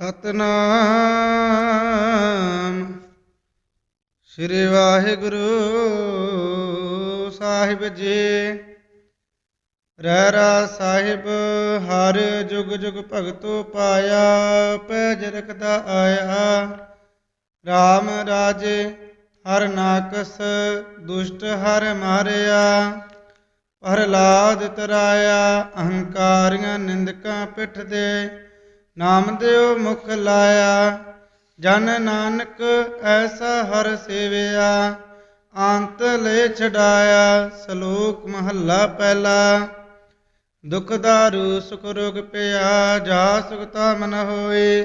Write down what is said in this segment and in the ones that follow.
ਸਤਨਾਮ। ਸ੍ਰੀ ਵਾਹਿਗੁਰੂ ਸਾਹਿਬ ਜੀ। ਰਹਿ ਰਾ ਸਾਹਿਬ, ਹਰ ਜੁਗ ਜੁਗ ਭਗਤੋ ਪਾਇਆ ਪੈਜ ਰਖਦਾ ਆਇਆ। RAM ਰਾਜੇ, ਹਰ ਨਾਕਸ, ਦੁਸ਼ਟ ਹਰ ਮਾਰਿਆ। ਪ੍ਰਹਲਾਦ ਤਰਾਇਆ, ਅਹੰਕਾਰੀਆਂ ਨਿੰਦਕਾਂ ਪਿੱਠ ਦੇ ਨਾਮ ਦਿਓ ਮੁਖ ਲਾਇਆ, ਜਨ ਨਾਨਕ ਐਸਾ ਹਰ ਸੇਵਿਆ, ਅੰਤ ਲੈ ਛਡਾਇਆ, ਸ਼ਲੋਕ ਮਹੱਲਾ ਪਹਿਲਾ। ਦੁਖ ਦਾਰੂ, ਸੁਖ ਰੋਗ ਪਿਆ, ਜਾ ਸੁਖਤਾ ਮਨ ਹੋਏ,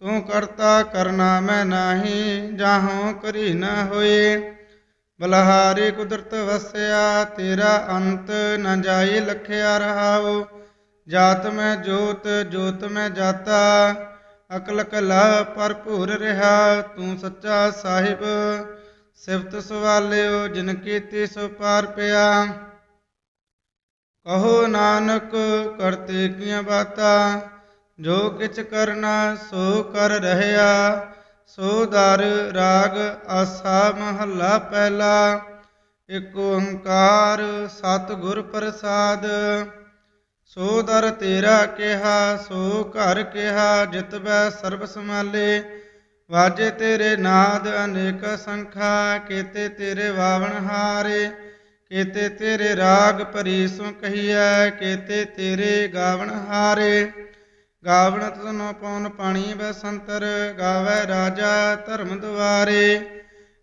ਤੂੰ ਕਰਤਾ ਕਰਨਾ ਮੈਂ ਨਾਹੀ, ਜਾਹੋਂ ਕਰੀ ਨਾ ਹੋਏ। ਬਲਹਾਰੀ ਕੁਦਰਤ ਵਸਿਆ, ਤੇਰਾ ਅੰਤ ਨਾ ਜਾਈ ਲਖਿਆ ਰਹਾਓ। ਜਾਤ ਮੈਂ ਜੋਤ ਜੋਤ ਮੈਂ ਜਾਤਾ, ਅਕਲ ਕਲਾ ਭਰਪੂਰ ਰਹਾ, ਤੂੰ ਸੱਚਾ ਸਾਹਿਬ, ਸਿਫਤ ਸਵਾਲਿਓ, ਜਿਨ ਕੀਤੀ ਸੋ ਪਾਰ ਪਿਆ। ਕਹੋ ਨਾਨਕ, ਕਰਤੇ ਕੀਆਂ ਬਾਤਾਂ, ਜੋ ਕਿਛ ਕਰਨਾ ਸੋ ਕਰ ਰਹਿਆ, ਸੋ ਦਰ ਰਾਗ ਆਸਾ ਮਹੱਲਾ ਪਹਿਲਾ, ਇਕ ਓੰਕਾਰ ਸਤਿਗੁਰ ਪ੍ਰਸਾਦ। ਸੋ ਦਰ ਤੇਰਾ ਕਿਹਾ, ਸੋ ਘਰ ਕਿਹਾ, ਜਿਤ ਬੈ ਸਰਬ ਸਮਾਲੇ ਵਾਜੇ ਤੇਰੇ ਨਾਦ ਅਨੇਕ ਸੰਖਾ, ਕੀਤੇ ਤੇਰੇ ਵਾਵਣ ਹਾਰੇ। ਕੀਤੇ ਤੇਰੇ ਰਾਗ ਭਰੀ ਸੋ ਕਹੀਐ, ਕੀਤੇ ਤੇਰੇ ਗਾਵਣ ਹਾਰੇ। ਗਾਵਣ ਤਨੋ ਪਉਨ ਪਾਣੀ ਬਸੰਤਰ ਗਾਵੇ ਰਾਜਾ ਧਰਮ ਦੁਆਰੇ।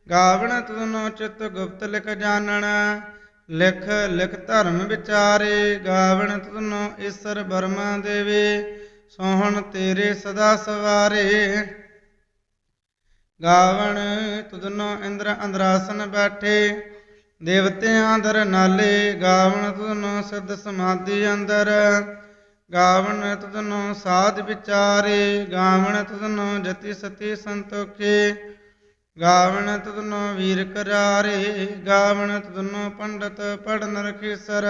ਗਾਵਣ ਤਨੋ ਚਿਤ ਗੁਪਤ ਲਿਖ ਜਾਣਨ ਲਿਖ ਲਿਖ ਧਰਮ ਵਿਚਾਰੇ, ਗਾਵਣ ਤਨੋ ਈਸਰ ਬਰਮਾ ਦੇਵੇ, ਸੋਹਣ ਤੇਰੇ ਸਦਾ ਸਵਾਰੇ। ਗਾਵਣ ਤੁਧਨੋ ਇੰਦਰ ਅੰਦਰਾਸਨ ਬੈਠੇ, ਦੇਵਤਿਆਂ ਦਰ ਨਾਲੇ, ਗਾਵਣ ਤੁਧਨੋ ਸਿੱਧ ਸਮਾਧੀ ਅੰਦਰ। ਗਾਵਣ ਤੁਧਨੋ ਸਾਧ ਵਿਚਾਰੇ, ਗਾਵਣ ਤੁਧਨੋ ਜਤੀ ਸਤੀ ਸੰਤੋਖੇ ਗਾਵਣ ਤੁਧਨੋ ਵੀਰ ਕਰਾਰੇ, ਗਾਵਣ ਤੁਧਨੋ ਪੰਡਤ ਪੜਨ ਰਖੀਸਰ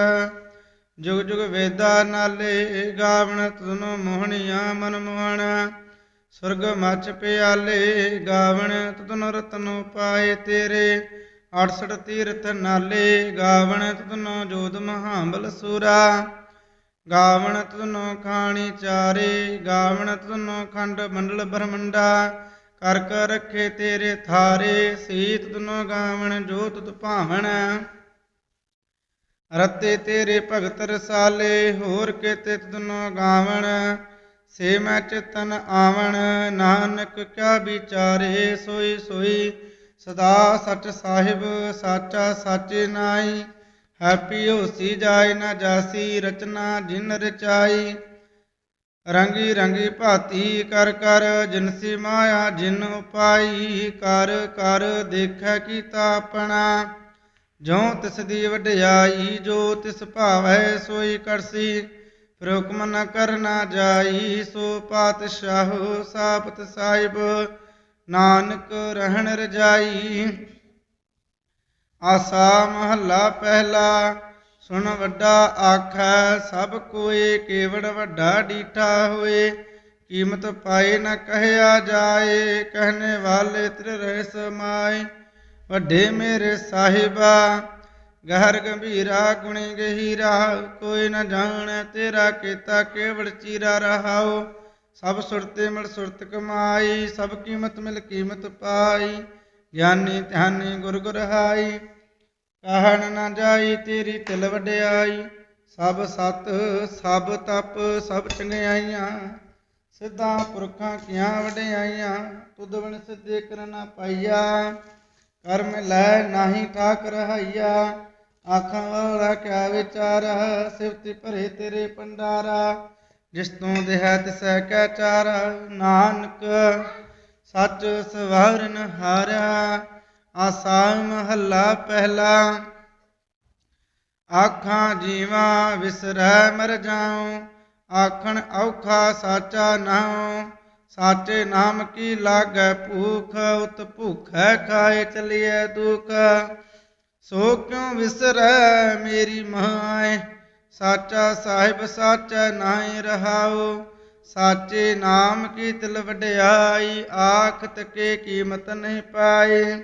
ਜੁਗ ਜੁਗ ਵੇਦਾ ਨਾਲੇ, ਗਾਵਣ ਤੁਧਨੋ ਮੋਹਣੀਆਂ ਮਨ ਮੋਹਣ। ਸੁਰਗ ਮਚ ਪਿਆਲੇ, ਗਾਵਣ ਤੁਧਨੋ ਰਤਨੋ ਪਾਏ ਤੇਰੇ। 68 ਤੀਰਥ ਨਾਲੇ, ਗਾਵਣ ਤੁਧਨੋ ਜੋਧ ਮਹਾਬਲ ਸੂਰਾ। ਗਾਵਣ ਤੁਧਨੋ ਖਾਣੀ ਚਾਰੇ, ਗਾਵਣ ਤੁਧਨੋ ਖੰਡ ਮੰਡਲ ਬ੍ਰਹਮੰਡਾ। ਕਰ ਕਰ ਰੱਖੇ ਤੇਰੇ ਥਾਰੇ, ਸੀਤ ਦੁਨੋ ਗਾਵਣ ਜੋ ਤੁਧ ਭਾਵਣ। ਰਤੇ ਤੇਰੇ ਭਗਤ ਰਸਾਲੇ, ਹੋਰ ਕੀਤੇ ਦੁਨੋ ਗਾਵਣ। ਸੇ ਮੈਂ ਚਿਤਨ ਆਵਣ, ਨਾਨਕ ਕਿਆ ਵਿਚਾਰੇ, ਸੋਈ ਸੋਈ ਸਦਾ ਸਚ ਸਾਹਿਬ, ਸਾਚਾ ਸਾਚੇ ਨਾਈ ਹੈਪੀ ਹੋਸੀ ਜਾਏ ਨਾ ਜਾਸੀ, ਰਚਨਾ ਜਿਨ ਰਚਾਈ। ਰੰਗੀ ਰੰਗੀ ਭਾਤੀ ਕਰ ਕਰ ਜਿਨਸੀ ਮਾਇਆ ਜਿਨ ਉਪਾਈ ਕਰ ਕਰ ਦੇਖੈ ਕੀਤਾ ਆਪਣਾ। ਜੋ ਤਿਸ ਦੀ ਵਡਿਆਈ ਜੋ ਤਿਸ ਭਾਵੈ ਸੋਈ ਕਰਸੀ। ਹੁਕਮ ਨ ਕਰਨਾ ਜਾਈ ਸੋ ਪਾਤਸ਼ਾਹੋ ਸਾਪਤ ਸਾਹਿਬ। ਨਾਨਕ ਰਹਿਣ ਰਜਾਈ। ਆਸਾ ਮਹੱਲਾ ਪਹਿਲਾ ਸੁਣ ਵੱਡਾ ਆਖੈ, ਸਭ ਕੋਏ ਕੇਵੜ ਵੱਡਾ ਡੀਠਾ ਹੋਏ। ਕੀਮਤ ਪਾਏ ਨਾ ਕਹਿਆ ਜਾਏ ਕਹਨੇ ਵਾਲੇ ਤੇਰੇ ਰਹਿ ਸਮਾਏ ਵੱਡੇ ਮੇਰੇ ਸਾਹਿਬਾ, ਗਹਿਰ ਗੰਭੀਰਾ ਗੁਣੀ ਗਹੀਰਾ, ਕੋਈ ਨਾ ਜਾਣੈ ਤੇਰਾ ਕੀਤਾ ਕੇਵੜ ਚੀਰਾ ਰਹਾਓ ਸਭ ਸੁਰਤੇ ਮਿਲ ਸੁਰਤ ਕਮਾਈ, ਸਭ ਕੀਮਤ ਮਿਲ ਕੀਮਤ ਪਾਈ। ਗਿਆਨੀ ਧਿਆਨੀ ਗੁਰ ਗੁਰ ਹਾਈ। ਕਹਿਣ ਨਾ ਜਾਈ ਤੇਰੀ ਤਿਲ ਵਡਿਆਈ, ਸਭ ਸਤ, ਸਭ ਤਪ, ਸਭ ਚੰਗਿਆਈਆਂ। ਸਿੱਧਾ ਪੁਰਖਾਂ ਕੀਆਂ ਵਡਿਆਈਆਂ, ਤੁਧ ਬਣ ਸਿੱਧੇ ਕਰਨਾ ਪਾਈਆ। ਕਰਮ ਲੈ ਨਾਹੀ ਠਾਕ ਰਹਾਈਆ ਆਖਾਂ ਵਾਲਾ ਕਿਆ ਵਿਚਾਰਾ ਸਿਫਤ ਭਰੇ ਤੇਰੇ ਪੰਡਾਰਾ ਜਿਸ ਤੋਂ ਦੇਹ ਤਿਸੈ ਕੈ ਚਾਰਾ, ਨਾਨਕ ਸੱਚ ਸਵਾਰਨ ਹਾਰਿਆ। ਆਸਾ ਮਹੱਲਾ ਪਹਿਲਾ। ਆਖਾਂ ਜੀਵਾ ਵਿਸਰੈ ਮਰ ਜਾਉ, ਆਖਣ ਔਖਾ ਸਾਚਾ ਨਾਉ। ਸਾਚੇ ਨਾਮ ਕੀ ਲਾਗੈ ਭੂਖ, ਉਤ ਭੂਖੈ ਖਾਏ ਚਲਿਐ ਦੁਖ। ਸੋ ਕਿਉ ਵਿਸਰੈ ਮੇਰੀ ਮਾਏ? ਸਾਚਾ ਸਾਹਿਬ ਸਾਚਾ ਨਾਹੀ ਰਹਾਉ। ਸਾਚੇ ਨਾਮ ਕੀ ਤਿਲ ਵਡਿਆਈ ਆਖ ਤਕੇ ਕੀਮਤ ਨਹੀਂ ਪਾਈ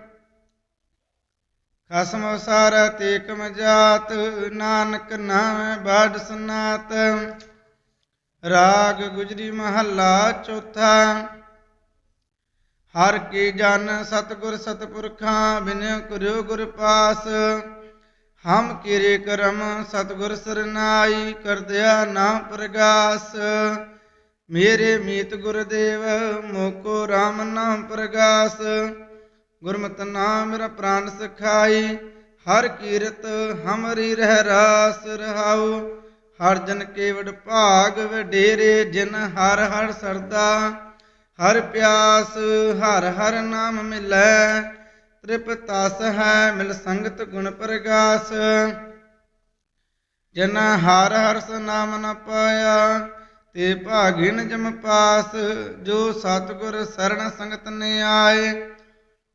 ਖਸਮ ਸਾਰਾ ਤੇਕਮ ਜਾਤ, ਨਾਨਕ ਨਾਮ ਬਾੜ ਸਨਾਤ। ਰਾਗ ਗੁਜਰੀ ਮਹੱਲਾ ਚੌਥਾ। ਹਰ ਕੀ ਜਨ ਸਤਗੁਰ ਸਤਪੁਰਖਾਂ ਬਿਨ ਕਰਿਓ ਗੁਰ ਪਾਸ। ਹਮ ਕੀਰੇ ਕਰਮ ਸਤਗੁਰ ਸਰਨਾਈ, ਕਰਦਿਆ ਨਾਮ ਪ੍ਰਗਾਸ। ਮੇਰੇ ਮੀਤ ਗੁਰਦੇਵ, ਮੋਕੋ RAM ਨਾਮ ਪ੍ਰਗਾਸ। ਗੁਰਮਤਿ ਨਾਮ ਮੇਰਾ ਪ੍ਰਾਨ ਸਖਾਈ, ਹਰ ਕੀਰਤ ਹਮਰੀ ਰਹਿ ਰਾਸ ਰਹਾਉ। ਹਰ ਜਨ ਕੇਵੜ ਭਾਗ ਵਡੇਰੇ, ਜਿਨ ਹਰ ਹਰ ਸਰਦਾ। ਹਰ ਪਿਆਸ ਹਰ ਹਰ ਨਾਮ ਮਿਲੈ ਤ੍ਰਿਪਤਸ ਹੈ ਮਿਲ ਸੰਗਤ ਗੁਣ ਪ੍ਰਗਾਸ। ਜਨ ਹਰ ਹਰਸ ਨਾਮ ਨ ਪਾਇਆ, ਤੇ ਭਾਗਿਨ ਜਮ ਪਾਸ। ਜੋ ਸਤਗੁਰ ਸਰਣ ਸੰਗਤ ਨੇ ਆਏ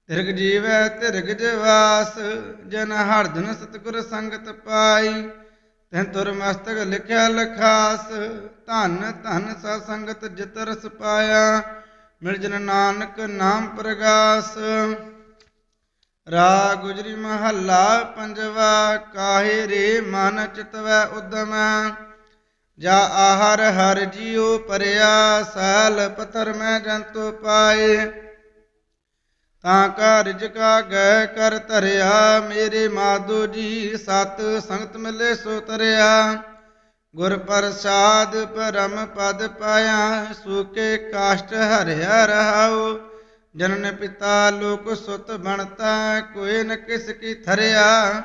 ਤਿਰਗ ਜੀਵੈ, ਤਿਰਗ ਜਵਾਸ, ਜਨ ਹਰ ਦਿਨ ਸਤਗੁਰ ਸੰਗਤ ਪਾਈ। ਤੈਂ ਤੁਰ ਮਸਤਕ ਲਿਖਿਆ ਲਖਾਸ, ਧਨ ਧਨ ਸਾ ਸੰਗਤ ਜਿਤ ਪਾਇਆ। ਮਿਲ ਜਨ ਨਾਨਕ ਨਾਮ ਪ੍ਰਗਾਸ। ਰਾ ਗੁਜਰੀ ਮਹੱਲਾ ਪੰਜਵਾ, ਕਾਹੇ ਰੇ ਮਨ ਚਿਤਵੈ ਉਦਮ। ਜਾ ਆਹਰ ਹਰ ਜੀਉ ਪਰਿਆ, ਸਾਲ ਪਥਰ ਮੈਂ ਜੰਤੋ ਪਾਏ। ਤਾਂ ਕਾ ਰਿਜਕਾ ਗੈ ਕਰ ਧਰਿਆ। ਮੇਰੇ ਮਾਧੋ ਜੀ, ਸਤ ਸੰਗਤ ਮਿਲੇ ਸੋ ਤਰਿਆ। ਗੁਰ ਪ੍ਰਸਾਦ ਪਰਮ ਪਦ ਪਾਇਆ, ਸੂਕੇ ਕਾਸ਼ਟ ਹਰਿਆ ਰਹਾਉ। ਜਨਨ ਪਿਤਾ ਲੋਕ ਸੁਤ ਬਣਤਾ, ਕੋਈ ਨ ਕਿਸ ਕੀ ਥਰਿਆ।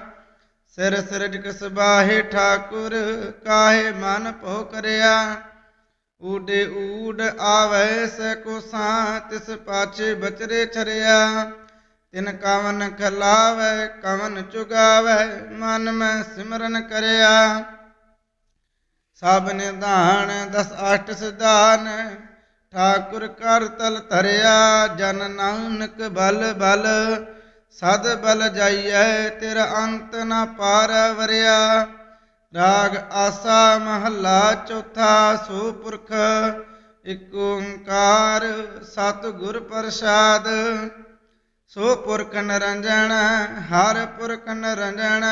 ਸਿਰ ਸਿਰਜ ਕਿਸ ਬਾਹੇ ਠਾਕੁਰ, ਕਾਹੇ ਮਨ ਭੋ ਕਰਿਆ। ਊਡੇ ਊਡ ਆਵੈ ਸ ਕੋ ਸਾ ਤਿਸ ਪਾਛੇ ਬਚਰੇ ਛਰਿਆ। ਤਿਨ ਕਵਨ ਖਲਾਵੈ, ਕਵਨ ਚੁਗਾਵੈ, ਮਨ ਮੈਂ ਸਿਮਰਨ ਕਰਿਆ। ਸਭ ਨਿਧਾਨ ਦਸ ਅਸ਼ਟ ਸਿਧਾਨ, ਠਾਕੁਰ ਕਰ ਤਲ ਧਰਿਆ। ਜਨ ਨਾਨਕ ਬਲ ਬਲ, ਸਦ ਬਲ ਜਾਈਐ, ਤੇਰਾ ਅੰਤ ਨਾ ਪਾਰ ਵਰਿਆ। ਰਾਗ ਆਸਾ ਮਹੱਲਾ ਚੌਥਾ ਸੋ ਪੁਰਖ ਇਕ ਓੰਕਾਰ ਸਤਿਗੁਰ ਪ੍ਰਸਾਦ। ਸੋ ਪੁਰਖ ਨਰੰਜਣ, ਹਰ ਪੁਰਖ ਨਰੰਜਣ,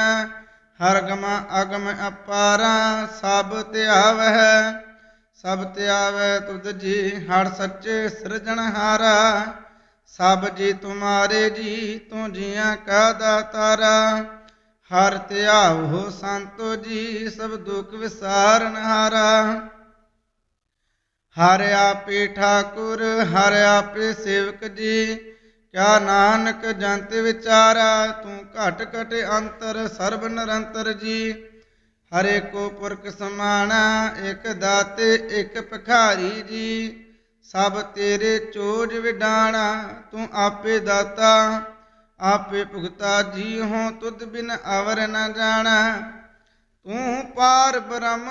ਹਰ ਗਮ ਅਗਮ ਅਪਾਰਾ, ਸਭ ਧਿਆਵਹਿ, ਸਭ ਧਿਆਵੈ ਤੁਧ ਜੀ, ਹਰ ਸੱਚੇ ਸਿਰਜਣਹਾਰਾ ਸਭ ਜੀ ਤੁਮਾਰੇ ਜੀ, ਤੂੰ ਜੀਆਂ ਕਾ ਦਾਤਾਰਾ। ਹਰ ਧਿਆਵੋ ਸੰਤੋ ਜੀ, ਸਭ ਦੁਖ ਵਿਸਾਰਨ ਹਾਰਾ। ਹਰ ਆਪੇ ਠਾਕੁਰ, ਹਰ ਆਪੇ ਸੇਵਕ ਜੀ, ਕਿਆ ਨਾਨਕ ਜੰਤ ਵਿਚਾਰਾ, ਤੂੰ ਘਟ ਘਟ ਅੰਤਰ, ਸਰਬ ਨਿਰੰਤਰ ਜੀ। ਹਰੇ ਕੋ ਪੁਰਖ ਸਮਾਣਾ, ਇਕ ਦਾਤੇ, ਇਕ ਭਖਾਰੀ ਜੀ। ਸਭ ਤੇਰੇ ਚੋਜ ਵਿਡਾਣਾ, ਤੂੰ ਆਪੇ ਦਾਤਾ। ਆਪੇ ਭੁਗਤਾ ਜੀ ਹੋ ਤੁਧ ਬਿਨ ਅਵਰ ਨ ਜਾਣਾ। ਤੂੰ ਪਾਰ ਬ੍ਰਹਮ,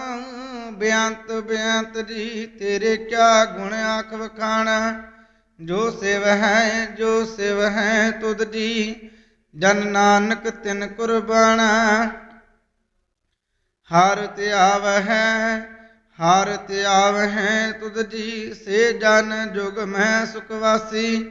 ਬਿਆੰਤ ਬਿਆੰਤ ਜੀ, ਤੇਰੇ ਕਿਆ ਗੁਣ ਆਖ ਵਖਾਣਾ। ਜੋ ਸਿਵ ਹੈ, ਜੋ ਸਿਵ ਹੈ ਤੁਧ ਜੀ, ਜਨ ਨਾਨਕ ਤਿਨ ਕੁਰਬਾਨਾ ਹਰ ਤਿਆਵ ਹੈ, ਹਰ ਤਿਆਵ ਹੈ ਤੁਧ ਜੀ, ਸੇ ਜਨ ਜੁਗ ਮੈਂ ਸੁਖ ਵਾਸੀ।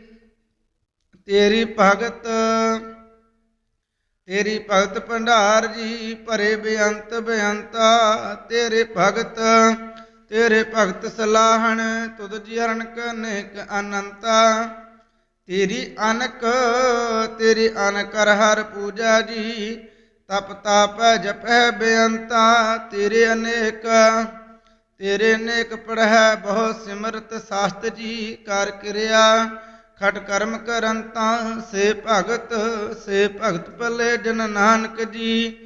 ਤੇਰੀ ਭਗਤ ਤੇਰੀ ਭਗਤ ਭੰਡਾਰ ਜੀ ਭਰੇ ਬੇਅੰਤ ਬੇਅੰਤਾ, ਤੇਰੇ ਭਗਤ ਤੇਰੇ ਭਗਤ ਸਲਾਹਣ, ਤੁਧ ਜੀ ਹਰਨ ਕਨੇਕ ਅਨੰਤਾ। ਤੇਰੀ ਅਨਕ ਤੇਰੀ ਅਨਕ ਕਰ ਹਰ ਪੂਜਾ ਜੀ, ਤਪ ਤਾਪੈ ਜਪੈ ਬੇਅੰਤਾ, ਤੇਰੇ ਅਨੇਕ ਤੇਰੇ ਅਨੇਕ ਪੜ੍ਹੈ ਬਹੁ ਸਿਮਰਤ ਸਾਸਤ ਜੀ, ਕਰ ਕਿਰਿਆ। ਖਟ ਕਰਮ ਕਰੰਤਾ ਸੇ ਭਗਤ ਸੇ ਭਗਤ ਭਲੇ ਜਨ ਨਾਨਕ ਜੀ,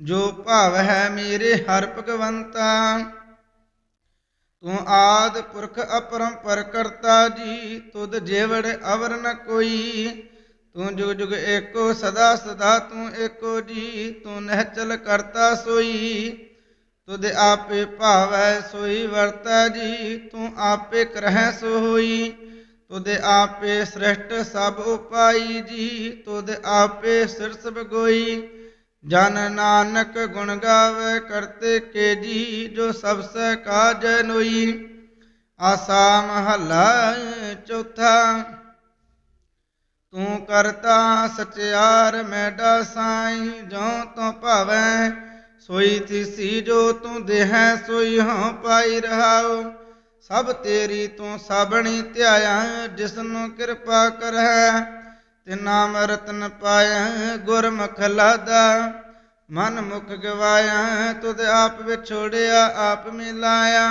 ਜੋ ਭਾਵ ਹੈ ਮੇਰੇ ਹਰ ਭਗਵੰਤਾ। ਤੂੰ ਆਦ ਪੁਰਖ ਅਪਰੰਪਰ ਕਰਤਾ ਜੀ, ਤੁਧ ਜੇਵੜ ਅਵਰ ਨ ਕੋਈ। ਤੂੰ ਜੁਗ ਜੁਗ ਏਕੋ ਸਦਾ ਸਦਾ ਤੂੰ ਏਕੋ ਜੀ, ਤੂੰ ਨਹਿਚਲ ਕਰਤਾ ਸੋਈ। ਤੁਧ ਆਪੇ ਭਾਵੈ ਸੋਈ ਵਰਤਾ ਜੀ, ਤੂੰ ਆਪੇ ਕਰਹਿ ਸੋ ਹੋਈ ਤੁਧ ਆਪੇ ਸ੍ਰਿਸ਼ਟ ਸਭ ਉਪਾਈ ਜੀ, ਤੁਧ ਆਪੇ ਸਿਰ ਸਭ ਗੋਈ। ਜਨ ਨਾਨਕ ਗੁਣ ਗਾਵੇ ਕਰਤੇ ਕੇ ਜੀ, ਜੋ ਸਭ ਸੇ ਕਾਜ ਨੋਈ। ਆਸਾ ਮਹੱਲਾ ਚੌਥਾ, ਤੂੰ ਕਰਤਾ ਸਚਿਆਰ ਮੈਡਾ ਸਾਈ ਜੋ ਤੂੰ ਭਾਵੈ ਸੋਈ ਥੀਸੀ, ਜੋ ਤੂੰ ਦੇਹੈ ਸੋਈ ਹਾਂ ਪਾਈ ਰਹਾਓ ਸਭ ਤੇਰੀ ਤੂੰ ਸਾਬਣੀ ਧਿਆਇਆ ਜਿਸਨੂੰ ਕਿਰਪਾ ਕਰੈ ਤੇ ਨਾਮ ਰਤਨ ਪਾਇਆ ਗੁਰਮੁਖ ਲਾਦਾ। ਮਨ ਮੁਖ ਗਵਾਇਆ, ਤੁਧ ਆਪ ਵਿਛੋੜਿਆ, ਆਪ ਮਿਲਾਇਆ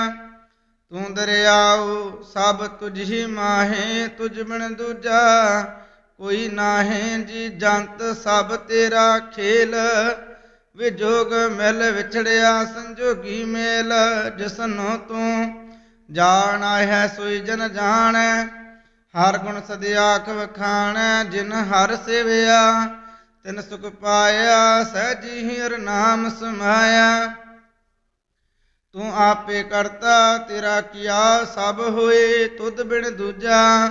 ਤੂੰ ਦਰਿਆਉ, ਸਭ ਤੁਝ ਹੀ ਮਾਹੇ, ਤੁਝ ਬਿਨ ਦੂਜਾ ਕੋਈ ਨਾਹੇ। ਜੀ ਜੰਤ ਸਭ ਤੇਰਾ ਖੇਲ, ਵਿਜੋਗ ਮਿਲ ਵਿਛੜਿਆ ਸੰਜੋਗੀ ਮੇਲ, ਜਿਸਨੂੰ ਤੂੰ ਜਾਣ ਹੈ ਸੋਈ ਜਨ ਜਾਣੈ, ਹਰ ਗੁਣ ਸਦਿਆਖ ਵਖਾਣੈ ਜਿਨ ਹਰ ਸਿਵਿਆ, ਤਿਨ ਸੁਖ ਪਾਇਆ, ਸਹਿਜੀ ਹਿਰ ਨਾਮ ਸਮਾਇਆ। ਤੂੰ ਆਪੇ ਕਰਤਾ, ਤੇਰਾ ਕੀਆ ਸਭ ਹੋਏ, ਤੁਧ ਬਿਨ ਦੂਜਾ,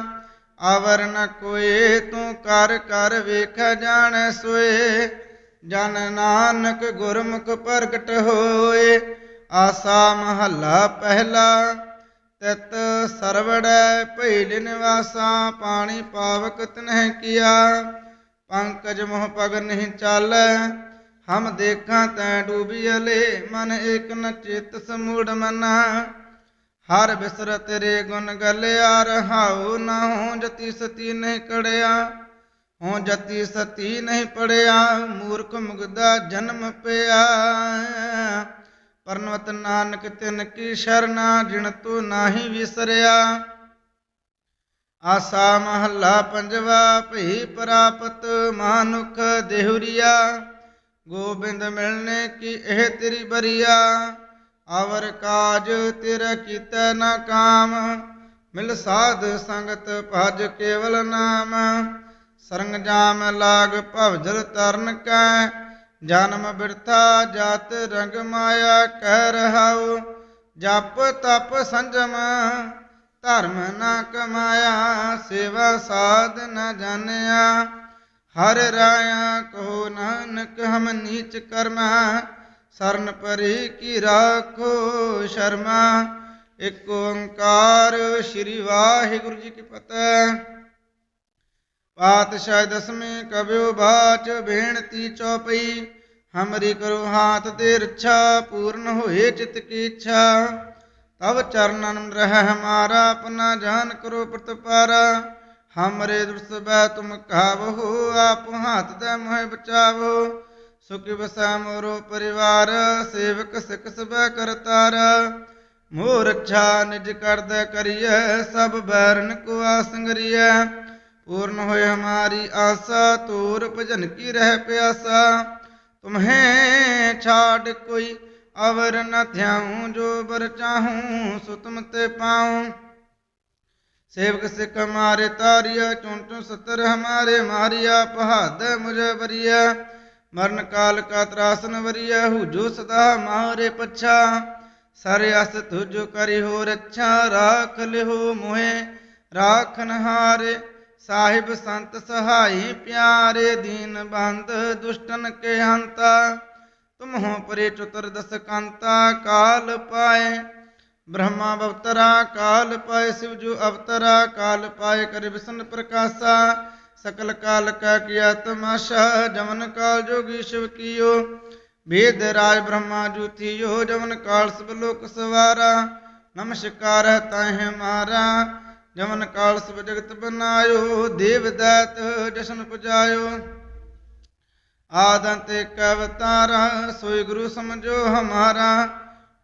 ਆਵਰ ਨ ਕੋਏ, ਤੂੰ ਕਰ ਕਰ ਵੇਖ ਜਾਣ ਸੋਏ। ਜਨ ਨਾਨਕ ਗੁਰਮੁਖ ਪ੍ਰਗਟ ਹੋਏ, ਆਸਾ ਮਹੱਲਾ ਪਹਿਲਾ ਤਿਤ ਸਰਵੜੈ ਭੈਲ ਨਿਵਾਸਾ, ਪਾਣੀ ਪਾਵਕ ਤਨਹਿ ਕੀਆ। ਪੰਕਜ ਮੋਹ ਪਗ ਨਹੀਂ ਚਾਲੈ, ਹਮ ਦੇਖਾਂ ਤੈ ਡੂਬੀ ਡੂਬੀਲੇ ਮਨ ਏਕ ਨ ਚਿਤ ਸਮੂੜ ਮਨਾ। ਹਰ ਬਿਸਰ ਤੇਰੇ ਗੁਣ ਗਲਿਆ, ਰਹਾਉ ਨਾ ਹੋ ਜਤੀ ਸਤੀ ਨਹੀਂ ਕੜਿਆ। ਹੋ ਜਤੀ ਸਤੀ ਨਹੀਂ ਪੜਿਆ, ਮੂਰਖ ਮੁਗਦਾ ਜਨਮ ਪਿਆ। ਪਰਨਵਤ ਨਾਨਕ ਤਿਨ ਕੀ ਸ਼ਰਨਾ ਜਿਣ ਤੂੰ ਨਾਹੀ ਵਿਸਰਿਆ। ਆਸਾ ਮਹੱਲਾ ਪੰਜਵਾ, ਭਈ ਪ੍ਰਾਪਤ ਮਾਨੁਖ ਦੇਹੁਰੀਆ। ਗੋਬਿੰਦ ਮਿਲਨੇ ਕੀ ਇਹ ਤੇਰੀ ਬਰੀਆ। ਆਵਰ ਕਾਜ ਤੇਰਾ ਕੀਤਾ ਨਾ ਕਾਮ। ਮਿਲ ਸਾਧ ਸੰਗਤ ਭਜ ਕੇਵਲ ਨਾਮ। ਸਰੰਗ ਜਾਮ ਲਾਗ ਭਵਜਲ ਤਰਨ ਕੈ। ਜਨਮ ਬਿਰਥਾ ਜਾਤ ਰੰਗ ਮਾਇਆ ਕਹਿ ਰਹਾਉ, ਜਪ ਤਪ ਸੰਜਮ ਧਰਮ ਨਾ ਕਮਾਇਆ, ਸੇਵਾ ਸਾਧ ਨਾ ਜਾਣਿਆ। ਹਰ ਰਾਇਆ ਕਹੋ ਨਾਨਕ ਹਮ ਨੀਚ ਕਰਮਾ, ਸਰਨ ਪਰੇ ਕੀ ਰਾਖੋ ਸ਼ਰਮਾ। ਇਕ ਓੰਕਾਰ ਸ੍ਰੀ ਵਾਹਿਗੁਰੂ ਜੀ ਕੀ ਫਤਿਹ। ਪਾਤਸ਼ਾਹ ਦਸਵੇਂ ਕਬਿਓ ਬਾਚ ਬੇਨਤੀ ਚੌਪਈ, ਹਮਰੀ ਕਰੋ ਹਾਥ ਤੇ ਰੱਛਾ, ਪੂਰਨ ਹੋਏ ਚਿਤ ਕੀ ਇੱਛਾ। ਤਬ ਚਰਨਨ ਰਹਿ ਹਮਾਰਾ ਆਪਣਾ ਜਾਨ ਕਰੋ ਪ੍ਰਤਪਾਰਾ। ਹਮਰੇ ਦੁਰਸਬੈ ਤੁਮ ਕਾਵਹੋ ਆਪ ਹਾਥ ਦੇ ਮੋਹਿ ਬਚਾਵੋ। ਸੁਖ ਵਸੈ ਮੋਰੋ ਪਰਿਵਾਰ, ਸੇਵਕ ਸਿਖ ਸਬੈ ਕਰਤਾਰ। ਮੋਹ ਰੱਛਾ ਨਿਜ ਕਰਦਾ ਕਰੀਐ, ਸਭ ਬੈਰਨ ਕੋ ਆਸੰਗਰੀਐ ਪੂਰਨ ਹੋਏ ਹਮਾਰੀ ਆਸਾ ਤੂਰ ਭਜਨ ਕੀ ਰਹਿ ਪਿਆਸਾ? ਤੁਮਹੇ ਛਾੜ ਕੋਈ ਅਵਰ ਨ ਥਿਆਉ, ਜੋ ਬਰ ਚਾਹੂ ਸੋ ਤੁਮ ਤੇ ਪਾਉ। ਸੇਵਕ ਸਿੱਖ ਮਾਰੇ ਤਾਰਿਆ ਚੁੰਟੂ ਸਤਰ ਹਮਾਰੇ ਮਾਰਿਆ ਪਹਾਦ ਮੁਝੇ ਬਰੀਆ ਮਰਨ ਕਾਲ ਕਾ ਤਰਾਸਨ ਵਰੀਆ ਹੂਜੋ ਸਦਾ ਮਾਰੇ ਪੱਛਾ। ਸਾਰੇ ਅਸ ਤੁਜ ਕਰਿ ਹੋ ਰੱਛਾ ਰਾਖ ਲਿਓ ਮੋਹੇ, ਰਾਖਨ ਹਾਰੇ ਸਾਹਿਬ ਸੰਤ ਸਹਾਈ ਪਿਆਰੇ ਦੀਨ ਬੰਦ ਦੁਸ਼ਟਨ ਕੇ ਹੰਤਾ ਤੁਮ ਹੋ ਪਰੇ ਚਤੁਰ ਦਸ ਕੰਤਾ ਕਾਲ ਪਾਏ। ਬ੍ਰਹਮਾ ਅਵਤਰਾ ਕਾਲ ਪਾਏ, ਸਿਵ ਜੋ ਅਵਤਰਾ ਕਾਲ ਪਾਏ, ਕਰ ਵਿਸ਼ਨ ਪ੍ਰਕਾਸ਼ਾ, ਸਕਲ ਕਾਲ ਕਾ ਕੀਆ ਤਮਾਸ਼ਾ ਜਮਨ ਕਾਲ ਜੋਗੀ ਸ਼ਿਵ ਕੀਓ। ਵੇਦ ਰਾਜ ਬ੍ਰਹਮਾ ਜੂਥੀਓ ਜਮਨ ਕਾਲ ਸਭ ਲੋਕ ਸਵਾਰਾ, ਨਮਸਕਾਰ ਤਾਹਿ ਮਾਰਾ। ਜਮਨ ਕਾਲ ਸਭ ਜਗਤ ਬਨਾਇਓ, ਦੇਵ ਦਾਤ ਜਸ਼ਨ ਪੁਜਾਇਓ। ਆਦੰਤ ਏਕ ਅਵਤਾਰਾ, ਸੋਈ ਗੁਰੂ ਸਮਝੋ ਹਮਾਰਾ।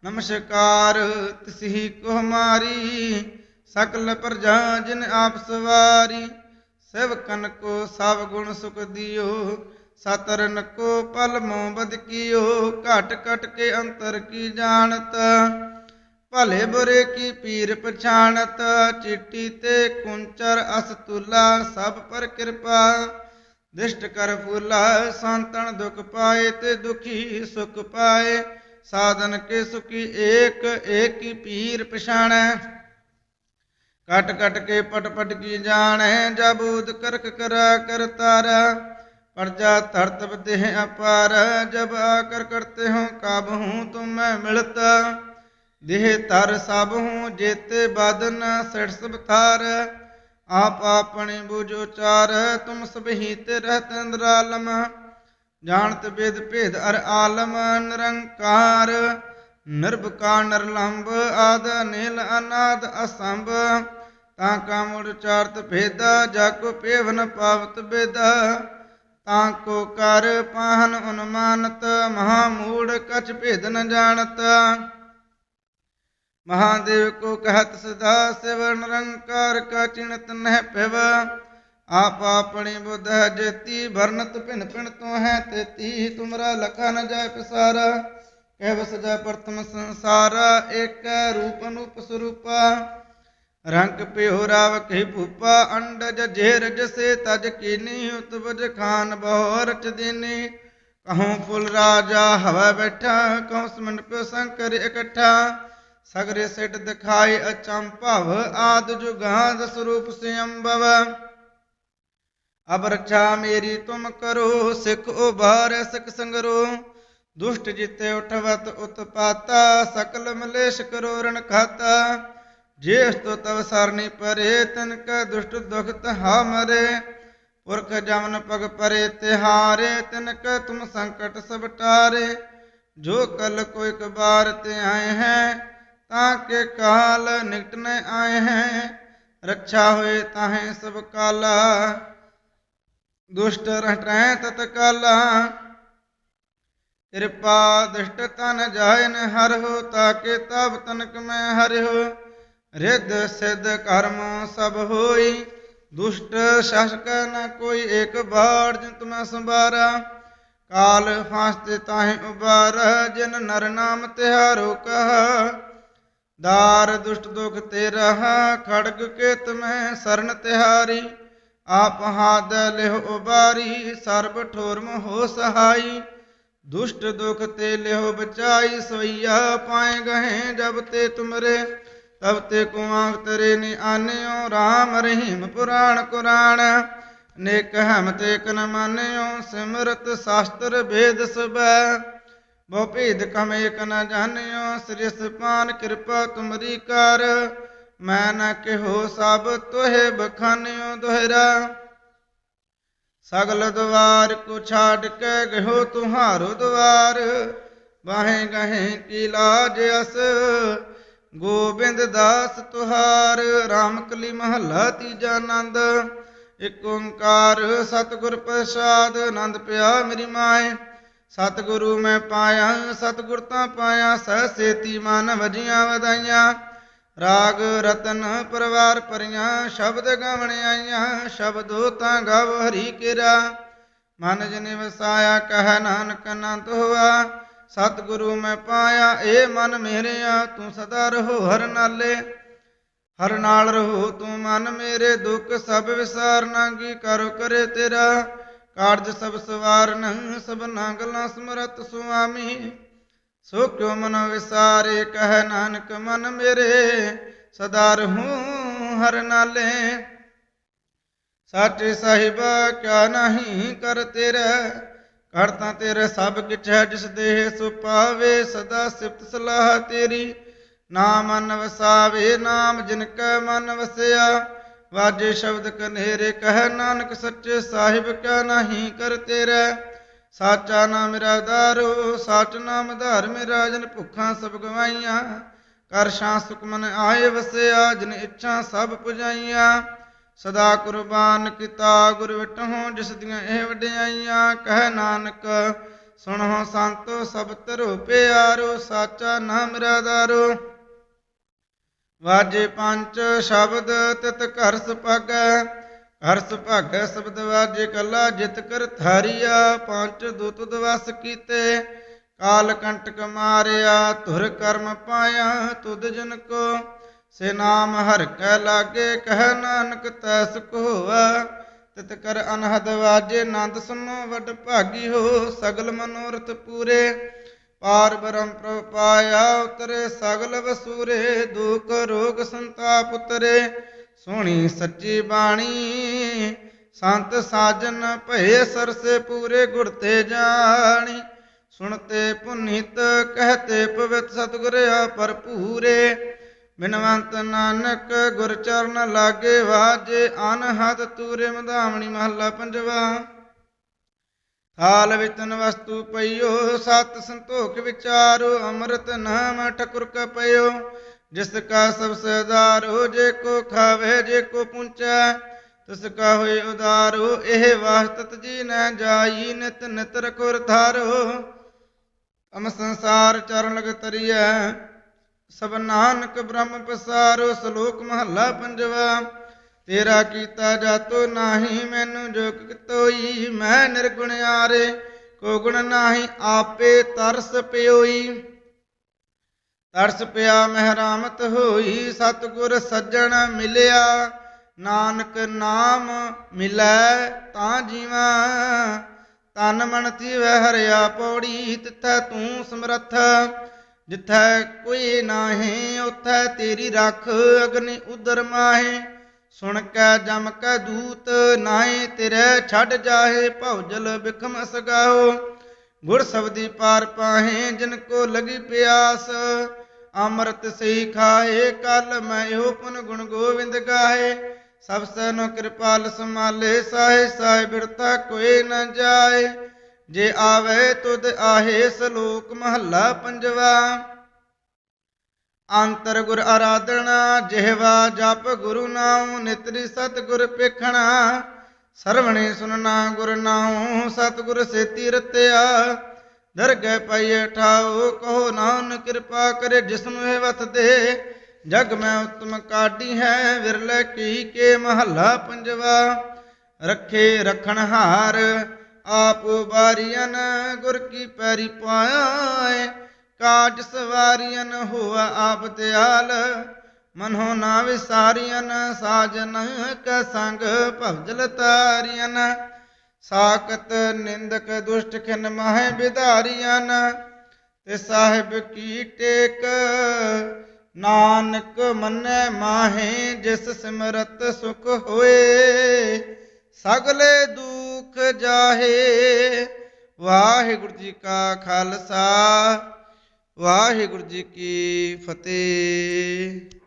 ਨਮਸਕਾਰ, ਤਿਸਹੀ ਕੋ ਹਮਾਰੀ। ਸਕਲ ਪ੍ਰਜਾ ਜਿਨ ਆਪ ਸਵਾਰੀ। ਸੇਵਕਨ ਕੋ ਸਭ ਗੁਣ ਸੁਖ ਦਿਓ। ਸਤਰਨ ਕੋ ਪਲ ਮੋ ਬਦ ਕੀਓ। ਘਟ ਘਟ ਕੇ ਅੰਤਰ ਕੀ ਜਾਣਤ। ਭਲੇ ਬੁਰੇ ਕੀ ਪੀਰ ਪਛਾਣਤ ਚਿੱਟੀ ਤੇ ਕੁੰਚਰ ਅਸ ਤੁਲਾ ਸਭ ਪਰ ਕਿਰਪਾ ਦਿਸ਼ਟ ਕਰ ਫੂਲਾ ਸੰਤਨ ਦੁਖ ਪਾਏ ਤੇ ਦੁਖੀ ਸੁਖ ਪਾਏ ਸਾਧਨ ਕੇ ਸੁਖੀ ਏਕ ਏਕ ਹੀ ਪੀਰ ਪਛਾਣੈ ਕਟ ਕਟ ਕੇ ਪਟ ਪਟ ਕੀ ਜਾਣੈ ਜਬੂਦ ਕਰਕ ਕਰਾ ਕਰਤਾਰਾ प्रजा धरत देह अपार जब आकर करते हो काब हूँ तुम मैं मिलता ਦੇਹ ਤਰ ਸਭ ਹੂੰ ਜਿਤ ਬਦਨ ਸਿਰ ਸਬਤਾਰ ਆਪ ਆਪਣੇ ਬੁਝ ਉਚਾਰ, ਤੁਮ ਸਭਹੀਤ ਰਹਤ ਅੰਦਰਾਲਮ ਜਾਣਤ ਬੇਦ ਭੇਦ ਅਰ ਆਲਮ ਨਿਰੰਕਾਰ ਨਿਰਭਕਾਰ ਨਿਰਲੰਬ, ਆਦ ਨੀਲ ਅਨਾਦ ਅਸੰਭ। ਤਾ ਕਾ ਮੁੜ ਚਾਰਤ ਭੇਦਾ ਜਾ ਕੋ ਪੇਵਨ ਪਾਵਤ ਬੇਦ। ਤਾ ਕੋ ਕਰ ਪਾਹਨ ਉਨਮਾਨਤ ਮਹਾ ਮੂੜ ਕਛ ਭੇਦ ਨ ਜਾਣਤ। ਮਹਾਦੇਵ ਕੋ ਕਹਤ ਸਦਾ ਸਿਵ ਨਿਰੰਕਾਰ ਕਾ ਚਿਣਤ ਨਹਿ ਪਿਵ। ਆਪ ਆਪਣੀ ਬੁੱਧ ਜੇਤੀ ਭਰਨਤ ਭਿਨ ਭਿਨ ਤੋ ਹੈ ਤੇਤੀ। ਤੁਮਰਾ ਲਖਾ ਨ ਜਾਏ ਪਸਾਰਾ, ਕਹਿ ਬਸ ਜਾ ਪ੍ਰਥਮ ਸੰਸਾਰ। ਏਕ ਰੂਪ ਅਨੂਪ ਸਰੂਪਾ, ਰੰਗ ਪਿਓ ਰਾਵ ਕਹਿ ਭੂਪਾ। ਅੰਡਜ ਜੇਰ ਜਸੇ ਤਜ ਕੀਨੀ ਉਤਵਜ ਖਾਨ ਬਹੁ ਰਚ ਦੀਨੀ। ਕਹੂੰ ਫੁੱਲ ਰਾਜਾ ਹਵਾ ਬੈਠਾ, ਕਹੂੰ ਸਮਨ ਪਿਓ ਸੰਕਰ ਇਕੱਠਾ। ਸਗਰੇ ਸਿਟ ਦਿਖਾਈ ਅਚੰਭਵ ਆਦ ਜੁਗਾਦ ਸਰੂਪ ਸਿਅੰਭਵ। ਅਬ ਰਛਾ ਮੇਰੀ ਤੁਮ ਕਰੋ, ਸਿਖ ਉਬਾਰ ਸਿਖ ਸੰਗਰੋ। ਦੁਸ਼ਟ ਜਿਤੇ ਉਠਵਤ ਉਤਪਾਤਾ, ਸਕਲ ਮਲੇਸ਼ ਕਰੋ ਰਣ ਖਾਤਾ। ਜੇਸ ਤੋ ਤਵ ਸਰਨੀ ਪਰੇ, ਤਨ ਕੈ ਦੁਸ਼ਟ ਦੁਖ ਤਹਾ ਮਰੇ। ਪੁਰਖ ਜਮਨ ਪਗ ਪਰੇ, ਤਿਹਾਰੇ, ਤਨ ਕੈ ਤੁਮ ਸੰਕਟ ਸਭ ਟਾਰੇ ਜੋ ਕਲ ਕੋ ਇਕ ਬਾਰ ਤੇ ਆਏ ਹੈ ਤਾਂ ਕੇ ਕਾਲ ਨਿਕਟ ਨ ਆਏ ਹੈ। ਰੱਛਾ ਹੋਏ ਤਾਹੇ ਸਭ ਕਾਲਾ। ਦੁਸ਼ਟ ਰਹਿ ਤਤ ਕਾਲਾ। ਕਿਰਪਾ ਦੁਸ਼ਟ ਤਨ ਜਾਇਨ ਹਰ ਹੋ ਤਾਕੇ ਤਬ ਤਨਕ ਮੈਂ ਹਰਿਓ ਰਿੱਧ ਸਿੱਧ ਕਰਮ ਸਭ ਹੋਈ। ਦੁਸ਼ਟ ਸ਼ਾਸਕ ਨ ਕੋਈ ਏਕ ਬਾੜ ਜਿਨ ਤੁਮੈ ਸੰਭਾਰਾ। ਕਾਲ ਫਾਸਤੇ ਤਾਹੇ ਉਬਾਰ, ਜਿਨ ਨਰ ਨਾਮ ਤਿਹਾਰੋ ਕਹ। ਦਾਰ ਦੁਸ਼ਟ ਦੁਖ ਤੇ ਰਹਾ ਖੜਗ ਕੇ ਤੁਮੈ ਸਰਨ ਤਿਹਾਰੀ ਆਪ ਹਾਦ ਲਿਹੁ ਉਬਾਰੀ ਸਰਬ ਠੋਰਮ ਹੋ ਸਹਾਈ ਦੁਸ਼ਟ ਦੁਖ ਤੇ ਲਿਹੁ ਬਚਾਈ ਸੋਈਆ ਪਾਏ ਗਏ ਜਬ ਤੇ ਤੁਮਰੇ ਤਬ ਤੇ ਕੁਆਂਗ ਤਰੇ ਨੀ ਆਨਿਓ RAM ਰਹੀਮ ਪੁਰਾਣ ਕੁਰਾਨ ਨੇਕ ਹਮ ਤੇ ਕਨ ਮਾਨਿਓ ਸਿਮਰਤ ਸ਼ਾਸਤਰ ਭੇਦ ਸਬੈ ਬਹੁ ਭੇਦ ਕਮ ਏਕ ਨ ਜਾਣਿਓ ਸ੍ਰੀ ਸਪਾਨ ਕਿਰਪਾ ਤੁਮਰੀ ਕਰ। ਮੈਂ ਨ ਕਿਹੋ ਸਭ ਤੋਹਿ ਬਖਾਨਿਓ ਦੋਹਰਾ। ਸਗਲ ਦਵਾਰ ਕੋ ਛਾੜ ਕੇ ਗਹੋ ਤੁਹਾਰੋ ਦਵਾਰ। ਬਾਹੇ ਗਹੇ ਕੀ ਲਾਜ ਅਸ, ਗੋਬਿੰਦ ਦਾਸ ਤੁਹਾਰ। RAM ਕਲੀ ਮਹੱਲਾ ਤੀਜਾ ਆਨੰਦ ਇਕ ਓੰਕਾਰ ਸਤਿਗੁਰ ਪ੍ਰਸਾਦ। ਆਨੰਦ ਪਿਆ ਮੇਰੀ ਮਾਏ। ਸਤਿਗੁਰੂ ਮੈਂ ਪਾਇਆ, ਸਤਿਗੁਰ ਤਾਂ ਪਾਇਆ, ਸਹਿ ਸੇਤੀ ਮਨ ਵਜੀਆਂ ਵਧਾਈਆਂ। ਰਾਗ ਰਤਨ ਪਰਵਾਰ ਪਰੀਆਂ ਸ਼ਬਦ ਗਾਵਣ ਆਈਆਂ, ਸ਼ਬਦੋ ਤਾਂ ਗਾਵ ਹਰੀ ਕਿਰਾ। ਮਨ ਜਨੇ ਵਸਾਇਆ, ਕਹਿ ਨਾਨਕ ਅਨੰਤ ਹੋਆ ਸਤਿਗੁਰੂ ਮੈਂ ਪਾਇਆ, ਏ ਮਨ ਮੇਰਿਆ, ਤੂੰ ਸਦਾ ਰਹੋ ਹਰ ਨਾਲੇ। ਹਰ ਨਾਲ ਰਹੋ ਤੂੰ ਮਨ ਮੇਰੇ, ਦੁੱਖ ਸਭ ਵਿਸਾਰ ਨਾਂਗੀ, ਕਰੋ ਕਰੇ ਤੇਰਾ। ਕਾਰਜ ਸਭ ਸਵਾਰਨ, ਸਭ ਨਾਗਲਾਂ ਸਮਰਤ ਸੁਆਮੀ। ਸੋ ਕਿਉ ਮਨ ਵਿਸਾਰੇ, ਕਹਿ ਨਾਨਕ ਮਨ ਮੇਰੇ। ਸਦਾ ਰਹੂੰ ਹਰ ਨਾਲੇ। ਸਾਚੇ ਸਾਹਿਬ, ਕਿਆ ਨਹੀਂ ਕਰ ਤੇਰਾ? ਕਰ ਤਾਂ ਤੇਰੇ ਸਭ ਕਿਛ ਹੈ, ਜਿਸ ਦੇਹ ਸੋ ਪਾਵੇ, ਸਦਾ ਸਿਫਤ ਸਲਾਹ ਤੇਰੀ। ਨਾਮ ਮਨ ਵਸਾਵੇ, ਨਾਮ ਜਿਨ ਕੈ ਮਨ ਵਸਿਆ। ਵਾਜੇ ਸ਼ਬਦ ਕਨੇਰੇ, ਕਹਿ ਨਾਨਕ ਸੱਚੇ ਸਾਹਿਬ ਕਾ ਨਹੀਂ ਕਰ ਤੇਰਾ? ਸਾਚਾ ਨਾਮ ਮੇਰਾ ਦਾਰੋ ਸਾਚ ਨਾਮ ਧਾਰ ਮੇਰਾ, ਜਨ ਭੁੱਖਾਂ ਸਭ ਗਵਾਈਆਂ। ਕਰ ਸ਼ਾਂ ਸੁਖ ਮਨ ਆਏ ਵਸਿਆ, ਜਿਨ ਇੱਛਾ ਸਭ ਪੁਜਾਈਆਂ। ਸਦਾ ਕੁਰਬਾਨ ਕੀਤਾ ਗੁਰ ਵਿਟਹੁ, ਜਿਸ ਦੀਆਂ ਇਹ ਵਡਿਆਈਆਂ। ਕਹਿ ਨਾਨਕ ਸੁਣੋ ਸੰਤੋ ਸਭ ਤਰੋ ਪਿਆਰੋ, ਸਾਚਾ ਨਾਮ ਮੇਰਾ ਦਾਰੋ ਵਾਜੇ ਪੰਜ ਸ਼ਬਦ ਤਿਤ ਘਰ ਸੁਭਾਗੈ ਘਰ ਸੁਭਾਗੈ ਸ਼ਬਦ ਵਾਜੇ ਕੱਲਾ ਜਿਤ ਕਰ ਥਾਰੀਆ ਪੰਜ ਦੁਤ ਦਵਸ ਕੀਤੇ, ਕਾਲ ਕੰਟਕ ਮਾਰਿਆ, ਧੁਰ ਕਰਮ ਪਾਇਆ, ਤੁਧ ਜਨ ਕੋ ਸੇ ਨਾਮ ਹਰ ਕੈ ਲਾਗੇ, ਕਹਿ ਨਾਨਕ ਤੈਸ ਸੁਖ ਹੋਆ ਤਿਤ ਕਰ ਅਨਹਦ ਵਾਜੇ, ਨੰਦ ਸੁਨੋ ਵਡ ਭਾਗੀ ਹੋ, ਸਗਲ ਮਨੋਰਥ ਪੂਰੇ ਪਾਰ ਬ੍ਰਹਮ ਪ੍ਰਭ ਪਾਇਆ ਉਤਰੇ ਸਗਲ ਵਸੂਰੇ, ਦੁਖ ਰੋਗ ਸੰਤਾਪ ਉਤਰੇ ਸੋਹਣੀ ਸੱਚੀ ਬਾਣੀ। ਸੰਤ ਸਾਜਨ ਭਏ ਸਰਸੇ ਪੂਰੇ ਗੁਰ ਤੇ ਜਾਣੀ। ਸੁਣਤੇ ਪੁਨੀਤ ਕਹਤੇ ਪਵਿੱਤ ਸਤਿਗੁਰ ਆ ਭਰਪੂਰੇ। ਬਿਨਵੰਤ ਨਾਨਕ ਗੁਰ ਚਰਨ ਲਾਗੇ ਵਾਜੇ, ਅਨਹਦ ਤੂਰੇ ਮਧਾਮਣੀ ਮਹੱਲਾ ਪੰਜਵਾ। ਥਾਲ ਵਿਤਨ ਵਸਤੂ ਪਈਓ, ਸਤ ਸੰਤੋਖ ਵਿਚਾਰੋ, ਅੰਮ੍ਰਿਤ ਨਾਮ ਠਕੁਰ ਕ ਪਈਓ ਜਿਸ ਕਾ ਸਭ ਸਦਾਰੋ, ਜੇ ਕੋ ਖਾਵੇ, ਜੇ ਕੋ ਪੁੰਚੈ, ਤਿਸ ਕਾ ਹੋਏ ਉਦਾਰੋ, ਇਹ ਵਾਸਤਤ ਜੀ ਨ ਜਾਈ, ਨਿਤ ਨਿਤ ਰਖੁਰ ਧਾਰੋ। ਅਮ ਸੰਸਾਰ ਚਰਨ ਲਗ ਤਰੀਐ, ਸਭ ਨਾਨਕ ਬ੍ਰਹਮ ਪਸਾਰੋ, ਸ਼ਲੋਕ ਮਹੱਲਾ ਪੰਜਵਾ। ਤੇਰਾ ਕੀਤਾ ਜਾਤੋ ਨਾਹੀ, ਮੈਨੂੰ ਜੋ ਕਿਤੋਈ, ਮੈਂ ਨਿਰਗੁਣ ਆਰੇ ਕੋ ਗੁਣ ਨਾਹੀ, ਆਪੇ ਤਰਸ ਪਿਓਈ। ਤਰਸ ਪਿਆ ਮਹਿਰਾਮਤ ਹੋਈ, ਸਤਿਗੁਰ ਸੱਜਣ ਮਿਲਿਆ, ਨਾਨਕ ਨਾਮ ਮਿਲੈ ਤਾਂ ਜੀਵਾ। ਤਨ ਮਨ ਥੀਵੈ ਹਰਿਆ ਪੌੜੀ, ਤਿੱਥੈ ਤੂੰ ਸਮਰੱਥ। ਜਿੱਥੈ ਕੋਈ ਨਾਹੀਂ ਉਥੈ ਤੇਰੀ ਰੱਖ, ਅਗਨੀ ਉਦਰ ਮਾਹੇ। ਸੁਣ ਕੈ ਜਮ ਕੈ ਦੂਤ, ਨਾਹੀ ਤੇਰੇ ਛੱਡ ਜਾਹੇ ਭਉਜਲ ਬਿਖਮ ਸਗਾਓ। ਗੁਰ ਸਬਦੀ ਪਾਰ ਪਾਹੇ ਜਿਨ ਕੋ ਲਗੀ ਪਿਆਸ, ਅੰਮ੍ਰਿਤ ਸਹੀ ਖਾਏ, ਕਲ ਮੈਂ ਇਹੋ ਪੁਨ ਗੁਣ ਗੋਵਿੰਦ ਗਾਏ। ਸਭ ਸਨ ਕਿਰਪਾਲ ਸਮਾਲੇ ਸਾਹੇ ਸਾਹੇ ਬਿਰਤਾ ਕੋਈ ਨ ਜਾਏ। ਜੇ ਆਵੇ ਤੁਧ ਆਹੇ ਸ਼ਲੋਕ ਮਹੱਲਾ ਪੰਜਵਾ। ਅੰਤਰ ਗੁਰ ਆਰਾਧਣਾ, ਜਿਹਵਾ ਜਪ ਗੁਰੂ ਨਾਮ ਨਿਤਰੀ ਸਤ ਗੁਰ ਪੇਖਣਾ। ਸਰਵਣੇ ਸੁਨਣਾ ਗੁਰ ਨਾਮ ਸਤ ਗੁਰ ਸੇਤੀ ਰਤਿਆ। ਦਰਗਹਿ ਪਈਏ ਠਾਓ ਕਹੋ ਨਾਨਕ ਕਿਰਪਾ ਕਰੇ ਜਿਸਨੂੰ ਇਹ ਵਤ ਦੇ। ਜਗ ਮੈਂ ਉਤਮ ਕਾਢੀ ਹੈ, ਵਿਰਲੇ ਕੀ ਕੇ ਮਹੱਲਾ ਪੰਜਵਾ। ਰੱਖੇ ਰਖਣ ਹਾਰ, ਆਪ ਬਾਰੀਆਂ ਗੁਰ ਕੀ ਪੈਰੀ ਪਾਏ ਕਾਜ ਸਵਾਰੀਆਂ ਹੋਆ ਆਪ ਦਿਆਲ ਮਨੋ ਨਾ ਵਿਸਾਰੀਆਂ ਸਾਜਨ ਕ ਸੰਗ ਭਵਜਲ ਤਾਰੀਆਂ ਸਾਕਤ ਨਿੰਦਕ ਦੁਸ਼ਟ ਖਿਨ ਮਾਹੇ ਵਿਧਾਰੀਆਂ ਤੇ ਸਾਹਿਬ ਕੀ ਟੇਕ। ਨਾਨਕ ਮੰਨੈ ਮਾਹੇ ਜਿਸ ਸਿਮਰਤ ਸੁਖ ਹੋਏ, ਸਗਲੇ ਦੁਖ ਜਾਹੇ। ਵਾਹਿਗੁਰੂ ਜੀ ਕਾ ਖਾਲਸਾ। ਵਾਹਿਗੁਰੂ ਜੀ ਕੀ ਫਤਿਹ।